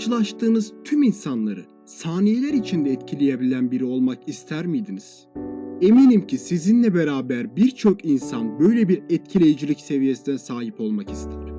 karşılaştığınız tüm insanları saniyeler içinde etkileyebilen biri olmak ister miydiniz? Eminim ki sizinle beraber birçok insan böyle bir etkileyicilik seviyesine sahip olmak ister.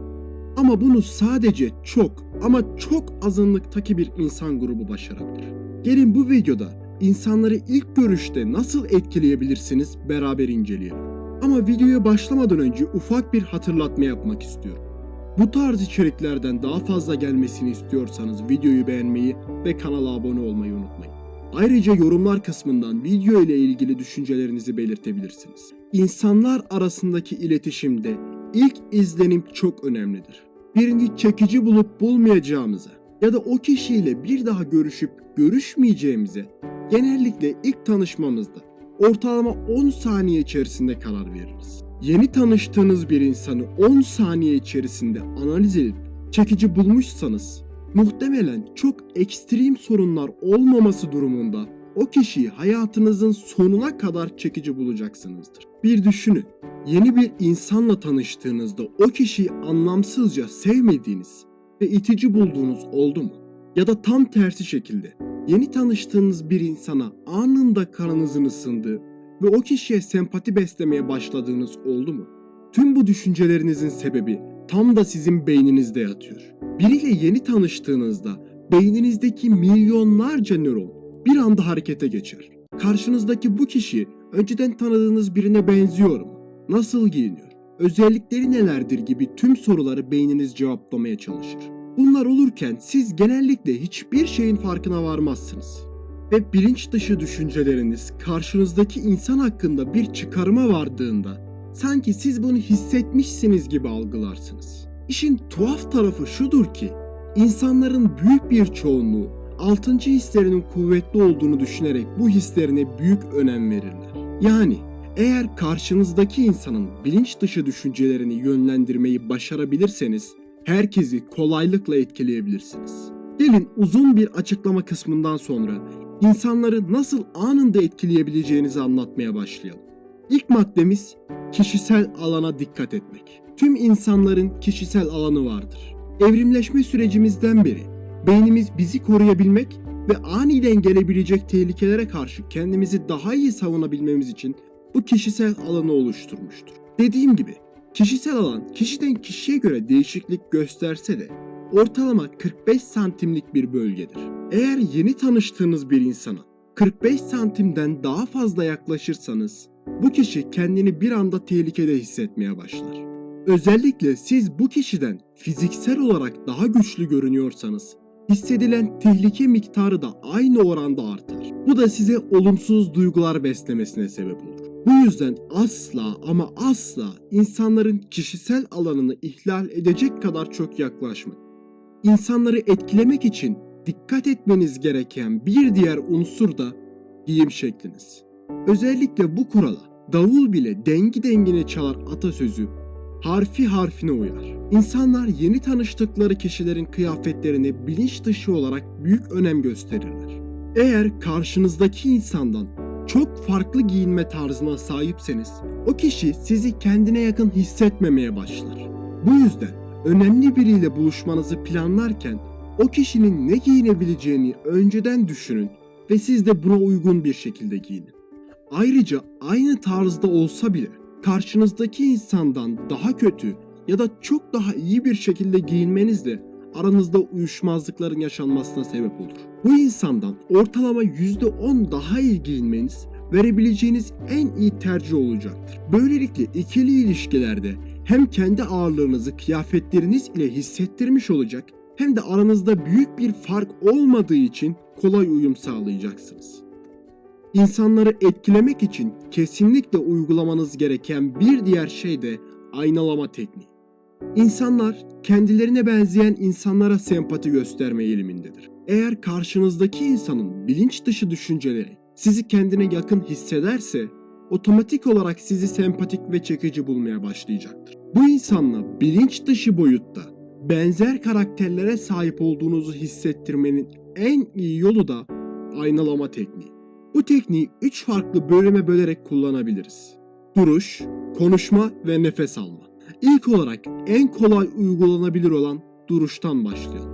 Ama bunu sadece çok ama çok azınlıktaki bir insan grubu başarabilir. Gelin bu videoda insanları ilk görüşte nasıl etkileyebilirsiniz beraber inceleyelim. Ama videoya başlamadan önce ufak bir hatırlatma yapmak istiyorum. Bu tarz içeriklerden daha fazla gelmesini istiyorsanız videoyu beğenmeyi ve kanala abone olmayı unutmayın. Ayrıca yorumlar kısmından video ile ilgili düşüncelerinizi belirtebilirsiniz. İnsanlar arasındaki iletişimde ilk izlenim çok önemlidir. Birini çekici bulup bulmayacağımıza ya da o kişiyle bir daha görüşüp görüşmeyeceğimize genellikle ilk tanışmamızda ortalama 10 saniye içerisinde karar veririz. Yeni tanıştığınız bir insanı 10 saniye içerisinde analiz edip çekici bulmuşsanız muhtemelen çok ekstrem sorunlar olmaması durumunda o kişiyi hayatınızın sonuna kadar çekici bulacaksınızdır. Bir düşünün. Yeni bir insanla tanıştığınızda o kişiyi anlamsızca sevmediğiniz ve itici bulduğunuz oldu mu? Ya da tam tersi şekilde yeni tanıştığınız bir insana anında kanınızın ısındığı ve o kişiye sempati beslemeye başladığınız oldu mu? Tüm bu düşüncelerinizin sebebi tam da sizin beyninizde yatıyor. Biriyle yeni tanıştığınızda beyninizdeki milyonlarca nöron bir anda harekete geçer. Karşınızdaki bu kişi önceden tanıdığınız birine benziyor mu? Nasıl giyiniyor? Özellikleri nelerdir gibi tüm soruları beyniniz cevaplamaya çalışır. Bunlar olurken siz genellikle hiçbir şeyin farkına varmazsınız. Ve bilinç dışı düşünceleriniz karşınızdaki insan hakkında bir çıkarıma vardığında sanki siz bunu hissetmişsiniz gibi algılarsınız. İşin tuhaf tarafı şudur ki insanların büyük bir çoğunluğu altıncı hislerinin kuvvetli olduğunu düşünerek bu hislerine büyük önem verirler. Yani eğer karşınızdaki insanın bilinç dışı düşüncelerini yönlendirmeyi başarabilirseniz herkesi kolaylıkla etkileyebilirsiniz. Gelin uzun bir açıklama kısmından sonra insanları nasıl anında etkileyebileceğinizi anlatmaya başlayalım. İlk maddemiz kişisel alana dikkat etmek. Tüm insanların kişisel alanı vardır. Evrimleşme sürecimizden beri beynimiz bizi koruyabilmek ve aniden gelebilecek tehlikelere karşı kendimizi daha iyi savunabilmemiz için bu kişisel alanı oluşturmuştur. Dediğim gibi kişisel alan kişiden kişiye göre değişiklik gösterse de ortalama 45 santimlik bir bölgedir. Eğer yeni tanıştığınız bir insana 45 santimden daha fazla yaklaşırsanız bu kişi kendini bir anda tehlikede hissetmeye başlar. Özellikle siz bu kişiden fiziksel olarak daha güçlü görünüyorsanız hissedilen tehlike miktarı da aynı oranda artar. Bu da size olumsuz duygular beslemesine sebep olur. Bu yüzden asla ama asla insanların kişisel alanını ihlal edecek kadar çok yaklaşmayın. İnsanları etkilemek için dikkat etmeniz gereken bir diğer unsur da giyim şekliniz. Özellikle bu kurala davul bile dengi dengine çalar atasözü harfi harfine uyar. İnsanlar yeni tanıştıkları kişilerin kıyafetlerine bilinç dışı olarak büyük önem gösterirler. Eğer karşınızdaki insandan çok farklı giyinme tarzına sahipseniz o kişi sizi kendine yakın hissetmemeye başlar. Bu yüzden önemli biriyle buluşmanızı planlarken o kişinin ne giyinebileceğini önceden düşünün ve siz de buna uygun bir şekilde giyinin. Ayrıca aynı tarzda olsa bile karşınızdaki insandan daha kötü ya da çok daha iyi bir şekilde giyinmeniz de aranızda uyuşmazlıkların yaşanmasına sebep olur. Bu insandan ortalama %10 daha iyi giyinmeniz verebileceğiniz en iyi tercih olacaktır. Böylelikle ikili ilişkilerde hem kendi ağırlığınızı kıyafetleriniz ile hissettirmiş olacak hem de aranızda büyük bir fark olmadığı için kolay uyum sağlayacaksınız. İnsanları etkilemek için kesinlikle uygulamanız gereken bir diğer şey de aynalama tekniği. İnsanlar kendilerine benzeyen insanlara sempati gösterme eğilimindedir. Eğer karşınızdaki insanın bilinç dışı düşünceleri sizi kendine yakın hissederse otomatik olarak sizi sempatik ve çekici bulmaya başlayacaktır. Bu insanla bilinç dışı boyutta benzer karakterlere sahip olduğunuzu hissettirmenin en iyi yolu da aynalama tekniği. Bu tekniği 3 farklı bölüme bölerek kullanabiliriz. Duruş, konuşma ve nefes alma. İlk olarak en kolay uygulanabilir olan duruştan başlayalım.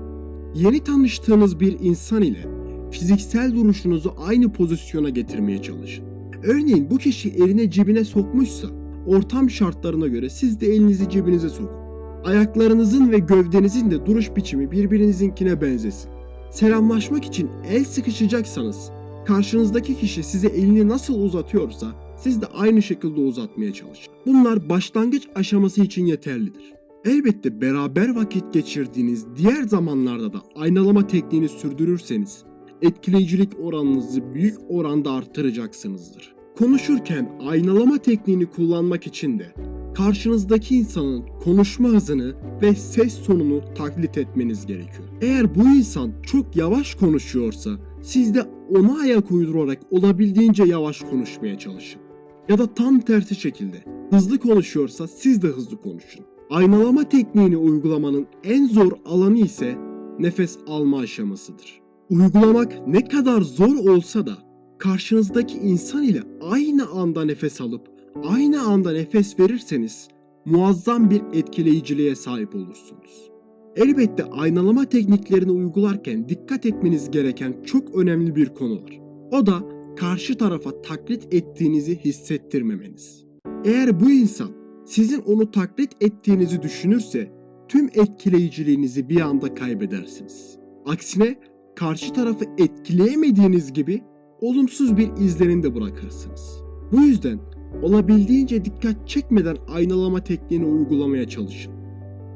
Yeni tanıştığınız bir insan ile fiziksel duruşunuzu aynı pozisyona getirmeye çalışın. Örneğin bu kişi eline cebine sokmuşsa ortam şartlarına göre siz de elinizi cebinize sokun. Ayaklarınızın ve gövdenizin de duruş biçimi birbirinizinkine benzesin. Selamlaşmak için el sıkışacaksanız karşınızdaki kişi size elini nasıl uzatıyorsa siz de aynı şekilde uzatmaya çalışın. Bunlar başlangıç aşaması için yeterlidir. Elbette beraber vakit geçirdiğiniz diğer zamanlarda da aynalama tekniğini sürdürürseniz etkileyicilik oranınızı büyük oranda arttıracaksınızdır. Konuşurken aynalama tekniğini kullanmak için de karşınızdaki insanın konuşma hızını ve ses tonunu taklit etmeniz gerekiyor. Eğer bu insan çok yavaş konuşuyorsa siz de ona ayak uydurarak olabildiğince yavaş konuşmaya çalışın. Ya da tam tersi şekilde hızlı konuşuyorsa siz de hızlı konuşun. Aynalama tekniğini uygulamanın en zor alanı ise nefes alma aşamasıdır. Uygulamak ne kadar zor olsa da karşınızdaki insan ile aynı anda nefes alıp aynı anda nefes verirseniz muazzam bir etkileyiciliğe sahip olursunuz. Elbette aynalama tekniklerini uygularken dikkat etmeniz gereken çok önemli bir konu var. O da karşı tarafa taklit ettiğinizi hissettirmemeniz. Eğer bu insan sizin onu taklit ettiğinizi düşünürse tüm etkileyiciliğinizi bir anda kaybedersiniz. Aksine karşı tarafı etkileyemediğiniz gibi olumsuz bir izlenim de bırakırsınız. Bu yüzden olabildiğince dikkat çekmeden aynalama tekniğini uygulamaya çalışın.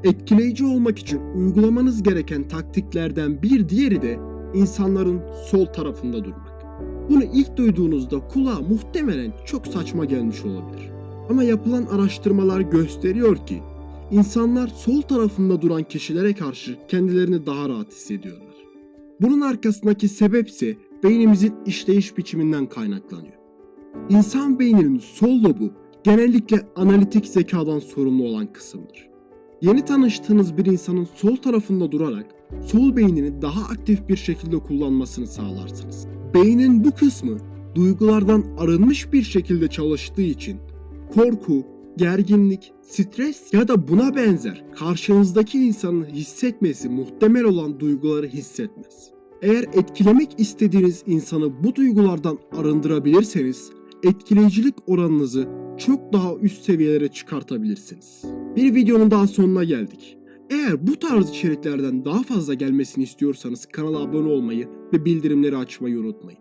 Etkileyici olmak için uygulamanız gereken taktiklerden bir diğeri de insanların sol tarafında durmak. Bunu ilk duyduğunuzda kulağa muhtemelen çok saçma gelmiş olabilir. Ama yapılan araştırmalar gösteriyor ki insanlar sol tarafında duran kişilere karşı kendilerini daha rahat hissediyorlar. Bunun arkasındaki sebep ise beynimizin işleyiş biçiminden kaynaklanıyor. İnsan beyninin sol lobu genellikle analitik zekadan sorumlu olan kısımdır. Yeni tanıştığınız bir insanın sol tarafında durarak sol beynini daha aktif bir şekilde kullanmasını sağlarsınız. Beynin bu kısmı duygulardan arınmış bir şekilde çalıştığı için korku, gerginlik, stres ya da buna benzer karşınızdaki insanın hissetmesi muhtemel olan duyguları hissetmez. Eğer etkilemek istediğiniz insanı bu duygulardan arındırabilirseniz etkileyicilik oranınızı çok daha üst seviyelere çıkartabilirsiniz. Bir videonun daha sonuna geldik. Eğer bu tarz içeriklerden daha fazla gelmesini istiyorsanız kanala abone olmayı ve bildirimleri açmayı unutmayın.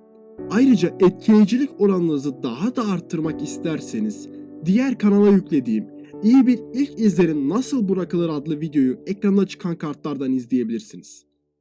Ayrıca etkileyicilik oranınızı daha da arttırmak isterseniz diğer kanala yüklediğim iyi bir ilk izlerim nasıl bırakılır adlı videoyu ekranda çıkan kartlardan izleyebilirsiniz.